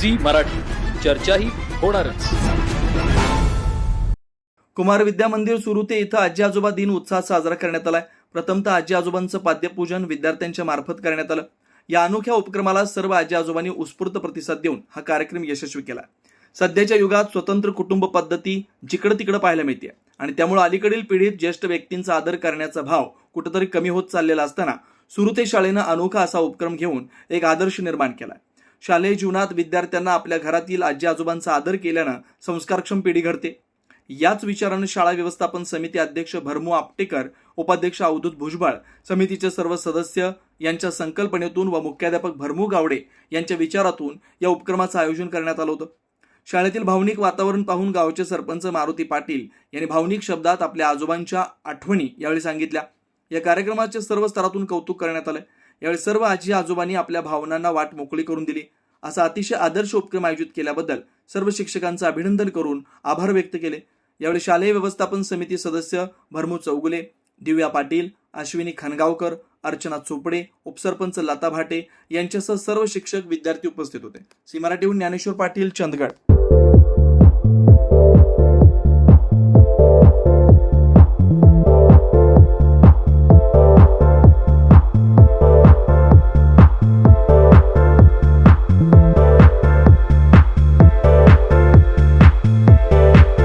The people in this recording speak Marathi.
झी मराठी. चर्चाही होणारच. कुमार विद्या मंदिर सुरुते इथं आजी आजोबा दिन उत्साहात साजरा करण्यात आलाय. प्रथमतः आजी आजोबांचं पाद्यपूजन विद्यार्थ्यांच्या मार्फत करण्यात आलं. या अनोख्या उपक्रमाला सर्व आजी आजोबांनी उत्स्फूर्त प्रतिसाद देऊन हा कार्यक्रम यशस्वी केला. सध्याच्या युगात स्वतंत्र कुटुंब पद्धती जिकडं तिकडं पाहायला मिळते आणि त्यामुळे अलीकडील पिढीत ज्येष्ठ व्यक्तींचा आदर करण्याचा भाव कुठंतरी कमी होत चाललेला असताना सुरुते शाळेनं अनोखा असा उपक्रम घेऊन एक आदर्श निर्माण केला शालेय जीवनात विद्यार्थ्यांना आपल्या घरातील आजी आजोबांचा आदर केल्यानं संस्कारक्षम पिढी घडते. याच विचारानं शाळा व्यवस्थापन समिती अध्यक्ष भरमू आपटेकर उपाध्यक्ष अवधूत भुजबळ समितीचे सर्व सदस्य यांच्या संकल्पनेतून व मुख्याध्यापक भरमू गावडे यांच्या विचारातून या उपक्रमाचं आयोजन करण्यात आलं होतं. शाळेतील भावनिक वातावरण पाहून गावचे सरपंच मारुती पाटील यांनी भावनिक शब्दात आपल्या आजोबांच्या आठवणी यावेळी सांगितल्या. या कार्यक्रमाचे सर्व स्तरातून कौतुक करण्यात आलं यावेळी सर्व आजी आजोबांनी आपल्या भावनांना वाट मोकळी करून दिली. असा अतिशय आदर्श उपक्रम आयोजित केल्याबद्दल सर्व शिक्षकांचं अभिनंदन करून आभार व्यक्त केले. यावेळी शालेय व्यवस्थापन समिती सदस्य भरमू चौगुले दिव्या पाटील अश्विनी खनगावकर अर्चना चोपडे उपसरपंच लता भाटे यांच्यासह सर्व शिक्षक विद्यार्थी उपस्थित होते. सी मराठीहून ज्ञानेश्वर पाटील चंदगड.